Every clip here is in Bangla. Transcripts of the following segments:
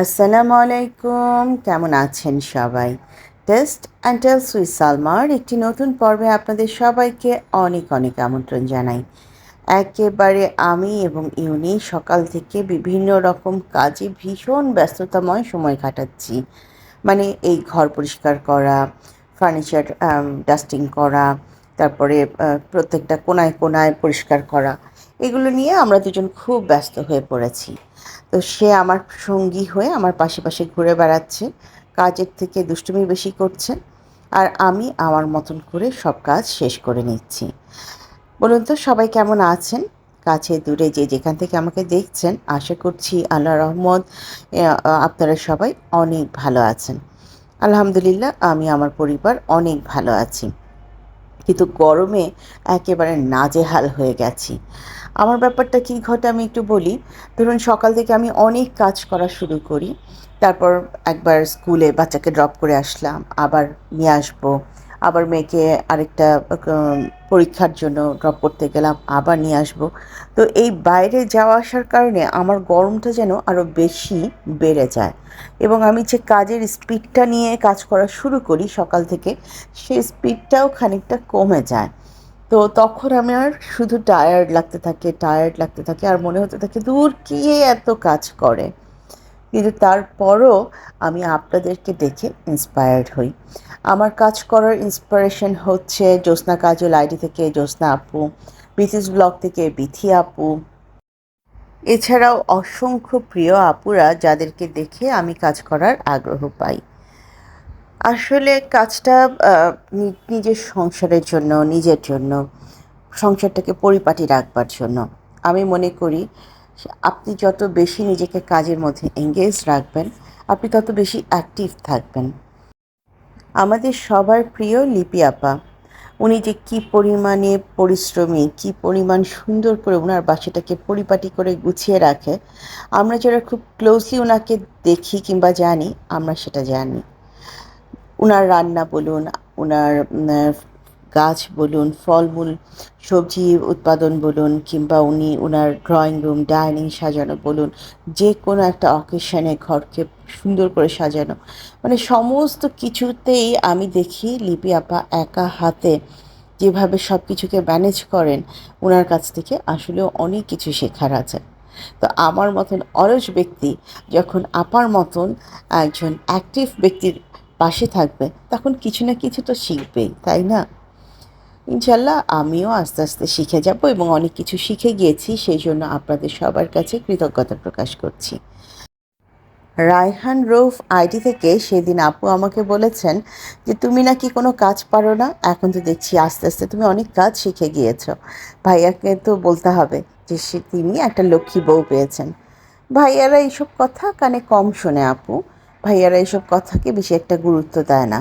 আসসালামু আলাইকুম। কেমন আছেন সবাই? টেস্ট অ্যান্ড টেলস উইথ সালমার একটি নতুন পর্বে আপনাদের সবাইকে অনেক অনেক আমন্ত্রণ জানাই। একেবারে আমি এবং ইউনি সকাল থেকে বিভিন্ন রকম কাজে ভীষণ ব্যস্ততাময় সময় কাটাচ্ছি। মানে এই ঘর পরিষ্কার করা ফার্নিচার ডাস্টিং করা, তারপরে প্রত্যেকটা কোনায় কোনায় পরিষ্কার করা। এগুলো নিয়ে আমরা দুজন খুব ব্যস্ত হয়ে পড়েছি। তো সে আমার সঙ্গী হয়ে আমার পাশে পাশে ঘুরে বেড়াচ্ছে, কাজের থেকে দুষ্টুমি বেশি করছে, আর আমি আমার মতন করে সব কাজ শেষ করে নিচ্ছি। বলুন তো, সবাই কেমন আছেন? কাছে দূরে যে যেখান থেকে আমাকে দেখছেন, আশা করছি আল্লাহ রহমত আপনারা সবাই অনেক ভালো আছেন। আলহামদুলিল্লাহ, আমি আমার পরিবার অনেক ভালো আছি। কিন্তু গরমে একেবারে নাজেহাল হয়ে গেছি। আমার ব্যাপারটা কী ঘটে আমি একটু বলি। ধরুন সকাল থেকে আমি অনেক কাজ করা শুরু করি। তারপর একবার স্কুলে বাচ্চাকে ড্রপ করে আসলাম, আবার নিয়ে আসব, আবার মেয়েকে আরেকটা পরীক্ষার জন্য ড্রপ করতে গেলাম, আবার নিয়ে আসব। তো এই বাইরে যাওয়া আসার কারণে আমার গরমটা যেন আরও বেশি বেড়ে যায় এবং আমি যে কাজের স্পিডটা নিয়ে কাজ করা শুরু করি সকাল থেকে, সেই স্পিডটাও খানিকটা কমে যায়। তো তখন আমার শুধু টায়ার্ড লাগতে থাকে টায়ার্ড লাগতে থাকে আর মনে হতে থাকে, দূর কে এত কাজ করে? কিন্তু তারপরও আমি আপনাদেরকে দেখে ইন্সপায়ার্ড হই। আমার কাজ করার ইন্সপিরেশন হচ্ছে জ্যোৎস্না কাজল আইডি থেকে জ্যোৎস্না আপু বিথিস ব্লগ থেকে বিথি আপু। এছাড়াও অসংখ্য প্রিয় আপুরা যাদেরকে দেখে আমি কাজ করার আগ্রহ পাই। আসলে কাজটা নিজের সংসারের জন্য, নিজের জন্য, সংসারটাকে পরিপাটি রাখবার জন্য। আমি মনে করি, আপনি যত বেশি নিজেকে কাজের মধ্যে এঙ্গেজ রাখবেন, আপনি তত বেশি অ্যাক্টিভ থাকবেন। আমাদের সবার প্রিয় লিপি আপা। উনি যে কি পরিমাণে পরিশ্রমী, কি পরিমাণ সুন্দর করে ওনার বাসাটাকে পরিপাটি করে গুছিয়ে রাখে, আমরা যারা খুব ক্লোজলি ওনাকে দেখি কিংবা জানি, আমরা সেটা জানি। ওনার রান্না বলুন ওনার গাছ বলুন, ফলমূল, সবজি উৎপাদন বলুন, কিংবা উনি ওনার ড্রয়িং রুম ডাইনিং সাজানো বলুন, যে কোনো একটা অকেশনে ঘরকে সুন্দর করে সাজানো। মানে সমস্ত কিছুতেই আমি দেখি লিপি আপা একা হাতে যেভাবে সব কিছুকে ম্যানেজ করেন ওনার কাছ থেকে আসলেও অনেক কিছু শেখার আছে। তো আমার মতন অলস ব্যক্তি যখন আপার মতন একজন অ্যাক্টিভ ব্যক্তির পাশে থাকবে, তখন কিছু না কিছু তো শিখবেই, তাই না? ইনশাল্লাহ আমিও আস্তে আস্তে শিখে যাব এবং অনেক কিছু শিখে গিয়েছি, সেই জন্য আপনাদের সবার কাছে কৃতজ্ঞতা প্রকাশ করছি। রায়হান রৌফ আইডি থেকে সেদিন আপু আমাকে বলেছেন যে, তুমি নাকি কোনো কাজ পারো না? এখন তো দেখছি আস্তে আস্তে তুমি অনেক কাজ শিখে গিয়েছ। ভাইয়াকে তো বলতে হবে যে, সে তিনি একটা লক্ষ্মী বউ পেয়েছেন। ভাইয়ারা এইসব কথা কানে কম শোনে আপু। ভাইয়ারা এইসব কথাকে বেশি একটা গুরুত্ব দেয় না।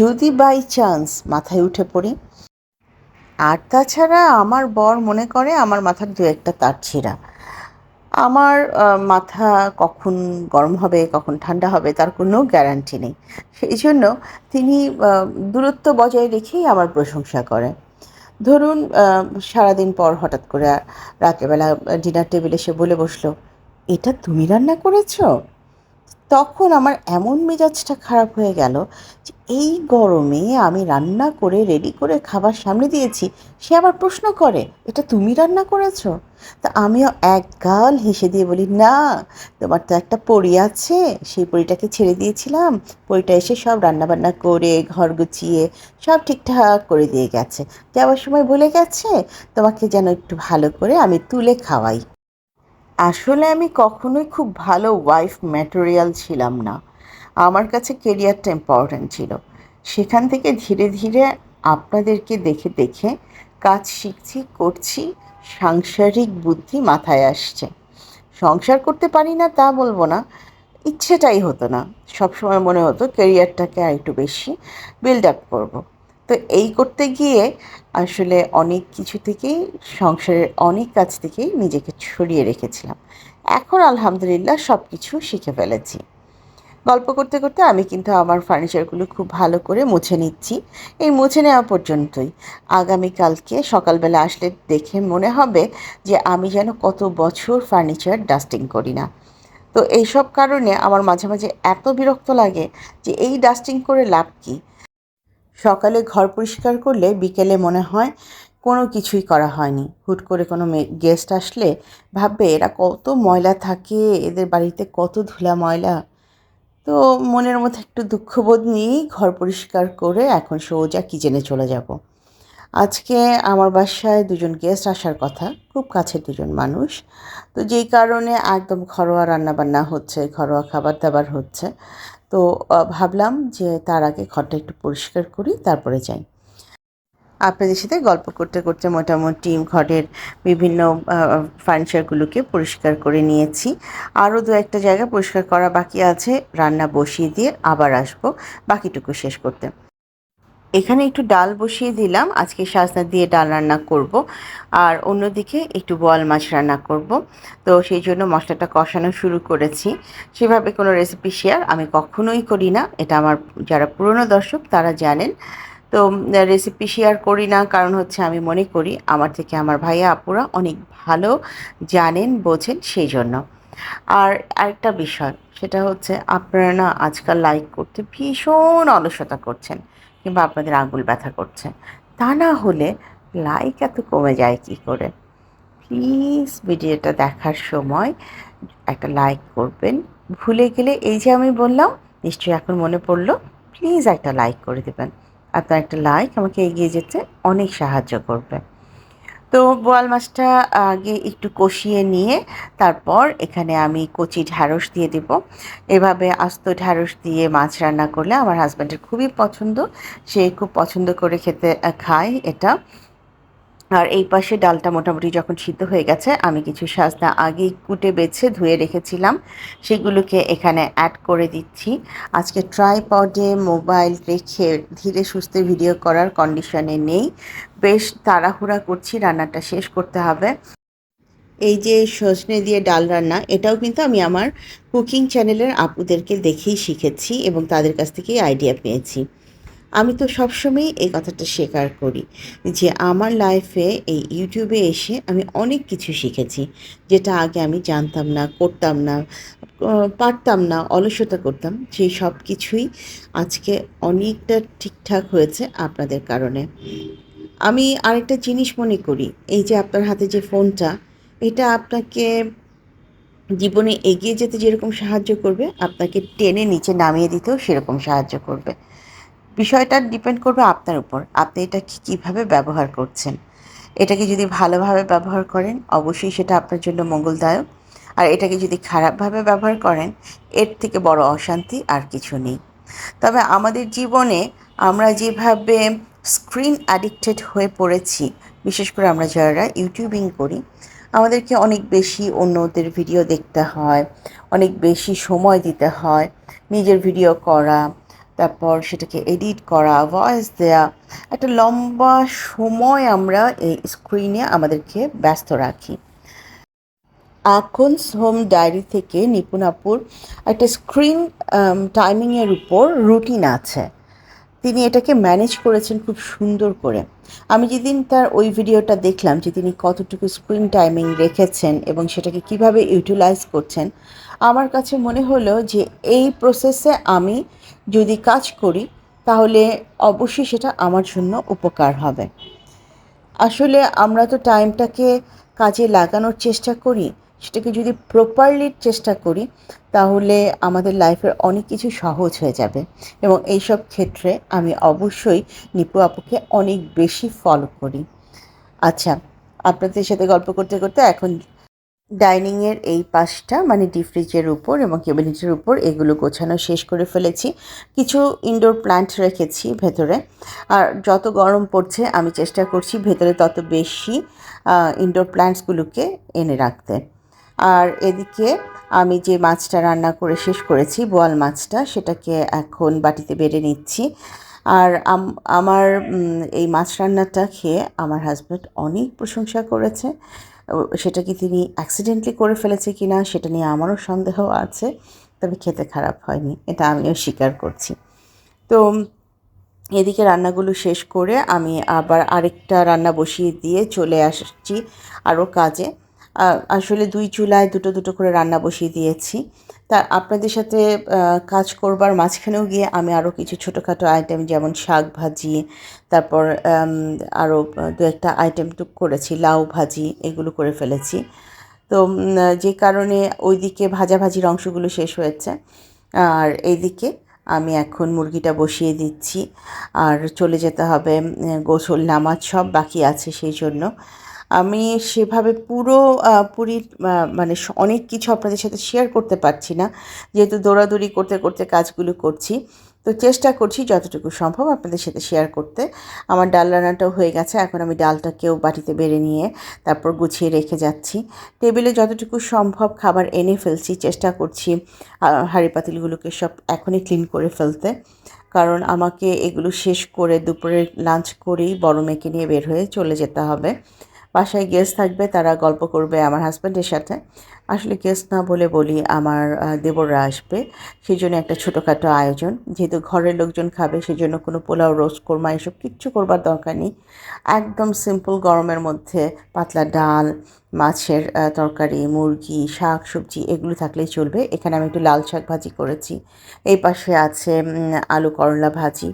যদি বাই চান্স মাথায় উঠে পড়ি। আর তাছাড়া আমার বর মনে করে আমার মাথার দু একটা তার ছিঁড়া। আমার মাথা কখন গরম হবে, কখন ঠান্ডা হবে তার কোনো গ্যারান্টি নেই। সেই জন্য তিনি দূরত্ব বজায় রেখেই আমার প্রশংসা করে। ধরুন সারাদিন পর হঠাৎ করে রাত্রেবেলা ডিনার টেবিলে সে বলে বসল, এটা তুমি রান্না করেছ? তখন আমার এমন মেজাজটা খারাপ হয়ে গেল যে এই গরমে আমি রান্না করে রেডি করে খাবার সামনে দিয়েছি। সে আবার প্রশ্ন করে, এটা তুমি রান্না করেছ? তা আমিও এক গাল হেসে দিয়ে বলি, না, তোমার তো একটা পরী আছে। সেই পরীটাকে ছেড়ে দিয়েছিলাম। পরীটা এসে সব রান্নাবান্না করে, ঘর গুছিয়ে সব ঠিকঠাক করে দিয়ে গেছে। যাওয়ার সময় বলে গেছে, তোমাকে যেন একটু ভালো করে আমি তুলে খাওয়াই। আসলে আমি কখনোই খুব ভালো ওয়াইফ ম্যাটেরিয়াল ছিলাম না। আমার কাছে কেরিয়ারটা ইম্পর্ট্যান্ট ছিল। সেখান থেকে ধীরে ধীরে আপনাদেরকে দেখে দেখে কাজ শিখছি, করছি, সাংসারিক বুদ্ধি মাথায় আসছে। সংসার করতে পারি না তা বলব না, ইচ্ছেটাই হতো না। সবসময় মনে হতো কেরিয়ারটাকে আর একটু বেশি বিল্ড আপ করব। তো এই করতে গিয়ে আসলে অনেক কিছু থেকেই, সংসারের অনেক কাজ থেকেই নিজেকে ছড়িয়ে রেখেছিলাম। এখন আলহামদুলিল্লাহ সব কিছু শিখে ফেলেছি। গল্প করতে করতে আমি কিন্তু আমার ফার্নিচারগুলো খুব ভালো করে মুছে নিচ্ছি। এই মুছে নেওয়া পর্যন্তই। আগামীকালকে সকালবেলা আসলে দেখে মনে হবে যে আমি যেন কত বছর ফার্নিচার ডাস্টিং করি না। তো এইসব কারণে আমার মাঝে মাঝে এত বিরক্ত লাগে যে এই ডাস্টিং করে লাভ কী? সকালে ঘর পরিষ্কার করলে বিকেলে মনে হয় কোনো কিছুই করা হয়নি। হুট করে কোনো গেস্ট আসলে ভাববে, এরা কত ময়লা থাকে, এদের বাড়িতে কত ধুলা ময়লা? তো মনের মধ্যে একটু দুঃখবোধ নিয়েই ঘর পরিষ্কার করে এখন সোজা কিচেনে চলে যাব। আজকে আমার বাসায় দুজন গেস্ট আসার কথা, খুব কাছের দুজন মানুষ। তো যেই কারণে একদম ঘরোয়া রান্নাবান্না হচ্ছে, ঘরোয়া খাবার দাবার হচ্ছে। তো ভাবলাম যে তার আগে ঘরটা একটু পরিষ্কার করি, তারপরে যাই। আপনাদের সাথে গল্প করতে করতে মোটামুটি ঘরের বিভিন্ন ফার্নিচারগুলোকে পরিষ্কার করে নিয়েছি। আরও দু একটা জায়গা পরিষ্কার করা বাকি আছে, রান্না বসিয়ে দিয়ে আবার আসব, বাকিটুকু শেষ করতে। এখানে একটু ডাল বসিয়ে দিলাম। আজকে সাজনা দিয়ে ডাল রান্না করব। আর অন্যদিকে একটু বল মাছ রান্না করব। তো সেই জন্য মশলাটা কষানো শুরু করেছি। সেভাবে কোনো রেসিপি শেয়ার আমি কখনোই করি না। এটা আমার যারা পুরনো দর্শক তারা জানেন। তো রেসিপি শেয়ার করি না। কারণ হচ্ছে আমি মনে করি আমার থেকে আমার ভাইয়া, আপুরা অনেক ভালো জানেন, বোঝেন সেই জন্য। আর আরেকটা বিষয়, সেটা হচ্ছে আপনারা না আজকাল লাইক করতে ভীষণ অলসতা করছেন। কিংবা আপনাদের আঙুল ব্যথা করছে। তা না হলে লাইক এত কমে যায় কি করে? প্লিজ ভিডিওটা দেখার সময় একটা লাইক করবেন। ভুলে গেলে এই যে আমি বললাম, নিশ্চয়ই এখন মনে পড়ল প্লিজ একটা লাইক করে দেবেন। আপনার একটা লাইক আমাকে এগিয়ে যেতে অনেক সাহায্য করবে। তো বোয়াল মাছটা আগে একটু কষিয়ে নিয়ে তারপর এখানে আমি কচি ঢ্যাঁড়স দিয়ে দেব। এভাবে আস্ত ঢ্যাঁড়স দিয়ে মাছ রান্না করলে আমার হাজব্যান্ডের খুবই পছন্দ। সে খুব পছন্দ করে খেতে খায় এটা। আর এই পাশে ডালটা মোটামুটি যখন সিদ্ধ হয়ে গেছে, আমি কিছু সাজনা আগেই কুটে বেছে ধুয়ে রেখেছিলাম। সেগুলোকে এখানে অ্যাড করে দিচ্ছি। আজকে ট্রাইপডে মোবাইল রেখে ধীরে সুস্থে ভিডিও করার কন্ডিশনে নেই। বেশ তাড়াহুড়া করছি, রান্নাটা শেষ করতে হবে। এই যে সজনে দিয়ে ডাল রান্না, এটাও কিন্তু আমি আমার কুকিং চ্যানেলের আপুদেরকে দেখেই শিখেছি এবং তাদের কাছ থেকেই আইডিয়া পেয়েছি। আমি তো সবসময়ই এই কথাটা স্বীকার করি যে আমার লাইফে এই ইউটিউবে এসে আমি অনেক কিছু শিখেছি। যেটা আগে আমি জানতাম না, করতাম না পারতাম না, অলসতা করতাম। সেই সব কিছুই আজকে অনেকটা ঠিকঠাক হয়েছে আপনাদের কারণে। আমি আরেকটা জিনিস মনে করি, এই যে আপনার হাতে যে ফোনটা এটা আপনাকে জীবনে এগিয়ে যেতে যেরকম সাহায্য করবে, আপনাকে টেনে নিচে নামিয়ে দিতেও সেরকম সাহায্য করবে। বিষয়টা ডিপেন্ড করবে আপনার উপর। আপনি এটা কীভাবে ব্যবহার করছেন? এটাকে যদি ভালোভাবে ব্যবহার করেন, অবশ্যই সেটা আপনার জন্য মঙ্গলদায়ক। আর এটাকে যদি খারাপভাবে ব্যবহার করেন, এর থেকে বড় অশান্তি আর কিছু নেই। তবে আমাদের জীবনে আমরা যেভাবে স্ক্রিন অ্যাডিক্টেড হয়ে পড়েছি, বিশেষ করে আমরা যারা ইউটিউবিং করি, আমাদেরকে অনেক বেশি অন্যদের ভিডিও দেখতে হয়, অনেক বেশি সময় দিতে হয়, নিজের ভিডিও করা তারপর সেটাকে এডিট করা ভয়েস দেয়া। একটা লম্বা সময় আমরা এই স্ক্রিনে আমাদেরকে ব্যস্ত রাখি। আখন্স হোম ডায়েরি থেকে নিপুণাপুর একটা স্ক্রিন টাইমিংয়ের উপর রুটিন আছে। তিনি এটাকে ম্যানেজ করেছেন খুব সুন্দর করে। আমি যেদিন তার ওই ভিডিওটা দেখলাম যে তিনি কতটুকু স্ক্রিন টাইমিং রেখেছেন এবং সেটাকে কীভাবে ইউটিলাইজ করছেন, আমার কাছে মনে হলো যে এই প্রসেসে আমি যদি কাজ করি, তাহলে অবশ্যই সেটা আমার জন্য উপকার হবে। আসলে আমরা তো টাইমটাকে কাজে লাগানোর চেষ্টা করি সেটাকে যদি প্রপারলি চেষ্টা করি, তাহলে আমাদের লাইফের অনেক কিছু সহজ হয়ে যাবে। এবং এইসব ক্ষেত্রে আমি অবশ্যই নিপু আপুকে অনেক বেশি ফলো করি। আচ্ছা আপনাদের সাথে গল্প করতে করতে এখন ডাইনিংয়ের এই পাশটা মানে ডিপ ফ্রিজের উপর এবং ক্যাবিনেটের উপর এগুলো গোছানো শেষ করে ফেলেছি। কিছু ইনডোর প্ল্যান্ট রেখেছি ভেতরে। আর যত গরম পড়ছে, আমি চেষ্টা করছি ভেতরে তত বেশি ইনডোর প্ল্যান্টসগুলোকে এনে রাখতে। আর এদিকে আমি যে মাছটা রান্না করে শেষ করেছি, বোয়াল মাছটা, সেটাকে এখন বাটিতে বেড়ে নিচ্ছি। আর আমার এই মাছ রান্নাটা খেয়ে আমার হাজব্যান্ড অনেক প্রশংসা করেছে। সেটা কি তিনি অ্যাক্সিডেন্টলি করে ফেলেছে কি না সেটা নিয়ে আমারও সন্দেহ আছে, তবে খেতে খারাপ হয়নি, এটা আমিও স্বীকার করছি। তো, এদিকে রান্নাগুলো শেষ করে আমি আবার আরেকটা রান্না বসিয়ে দিয়ে চলে আসছি আরও কাজে। আসলে দুই চুলায় দুটো দুটো করে রান্না বসিয়ে দিয়েছি। তা আপনাদের সাথে কাজ করবার মাঝখানেও গিয়ে আমি আরও কিছু ছোটোখাটো আইটেম যেমন শাক ভাজি, তারপর আরও দু একটা আইটেম টুক করেছি, লাউ ভাজি, এগুলো করে ফেলেছি। তো যে কারণে ওইদিকে ভাজাভাজির অংশগুলো শেষ হয়েছে। আর এইদিকে আমি এখন মুরগিটা বসিয়ে দিচ্ছি। আর চলে যেতে হবে গোসল, নামাজ সব বাকি আছে সেই জন্য। আমি সেভাবে পুরো পুরি মানে অনেক কিছু আপনাদের সাথে শেয়ার করতে পারছি না। যেহেতু দৌড়াদৌড়ি করতে করতে কাজগুলো করছি, তো চেষ্টা করছি যতটুকু সম্ভব আপনাদের সাথে শেয়ার করতে। আমার ডাল রান্নাটাও হয়ে গেছে, এখন আমি ডালটাকেও বাটিতে বেড়ে নিয়ে তারপর গুছিয়ে রেখে যাচ্ছি। টেবিলে যতটুকু সম্ভব খাবার এনে ফেলছি, চেষ্টা করছি হাঁড়ি পাতিলগুলোকে সব এখনই ক্লিন করে ফেলতে। কারণ আমাকে এগুলো শেষ করে দুপুরে লাঞ্চ করেই বড় মেয়েকে নিয়ে বের হয়ে চলে যেতে হবে। বাসায় গেস্ট থাকবে, তারা গল্প করবে আমার হাজব্যান্ডের সাথে। আসলে গেস্ট না বলে বলি, আমার দেবররা আসবে। সেই জন্য একটা ছোটোখাটো আয়োজন। যেহেতু ঘরের লোকজন খাবে সেই জন্য কোনো পোলাও, রোস্ট, কোরমা এসব কিচ্ছু করবার দরকার নেই। একদম সিম্পল গরমের মধ্যে পাতলা ডাল, মাছের তরকারি, মুরগি, শাক, সবজি এগুলো থাকলেই চলবে। এখানে আমি একটু লাল শাক ভাজি করেছি। এই পাশে আছে আলু করলা ভাজি।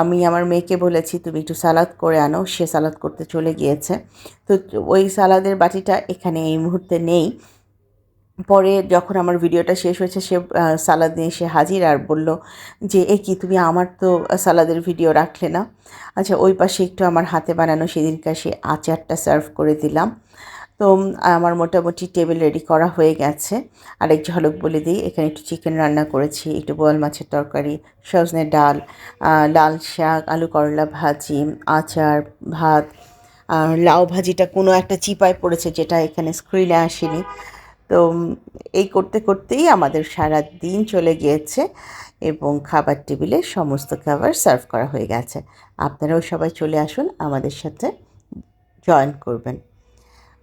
আমি আমার মেয়েকে বলেছি, তুমি একটু সালাদ করে আনো। সে সালাদ করতে চলে গিয়েছে। তো ওই সালাদের বাটিটা এখানে এই মুহূর্তে নেই। পরে যখন আমার ভিডিওটা শেষ হয়েছে, সে সালাদ নিয়ে এসে হাজির আর বলল যে, এ কি, তুমি আমার তো সালাদের ভিডিও রাখলে না? আচ্ছা ওই পাশে একটু আমার হাতে বানানো সেদিনকার সে আচারটা সার্ভ করে দিলাম। তো আমার মোটামুটি টেবিল রেডি করা হয়ে গেছে। আরেক ঝলক বলে দিই, এখানে একটু চিকেন রান্না করেছি, একটু বোয়াল মাছের তরকারি, সজনে ডাল লাল শাক, আলু করলা ভাজি, আচার, ভাত, আর লাউ ভাজিটা কোনো একটা চিপায় পড়েছে যেটা এখানে স্ক্রিনে আসেনি। তো এই করতে করতেই আমাদের সারা দিন চলে গিয়েছে এবং খাবার টেবিলে সমস্ত খাবার সার্ভ করা হয়ে গেছে। আপনারাও সবাই চলে আসুন আমাদের সাথে জয়েন করবেন।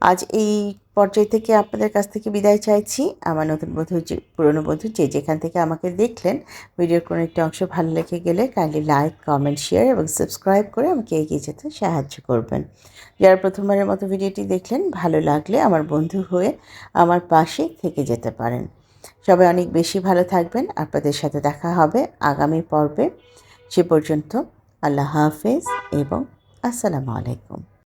আজ এই পর্যায় থেকে আপনাদের কাছ থেকে বিদায় চাইছি। আমার নতুন বন্ধু যে, পুরনো বন্ধু যে যেখান থেকে আমাকে দেখলেন, ভিডিওর কোনো একটা অংশ ভালো লেগে গেলে কাইন্ডলি লাইক কমেন্ট শেয়ার এবং সাবস্ক্রাইব করে আমাকে এগিয়ে যেতে সাহায্য করবেন। যারা প্রথমবারের মতো ভিডিওটি দেখলেন, ভালো লাগলে আমার বন্ধু হয়ে আমার পাশে থেকে যেতে পারেন। সবাই অনেক বেশি ভালো থাকবেন। আপনাদের সাথে দেখা হবে আগামী পর্বে। সে পর্যন্ত আল্লাহ হাফেজ এবং আসসালামু আলাইকুম।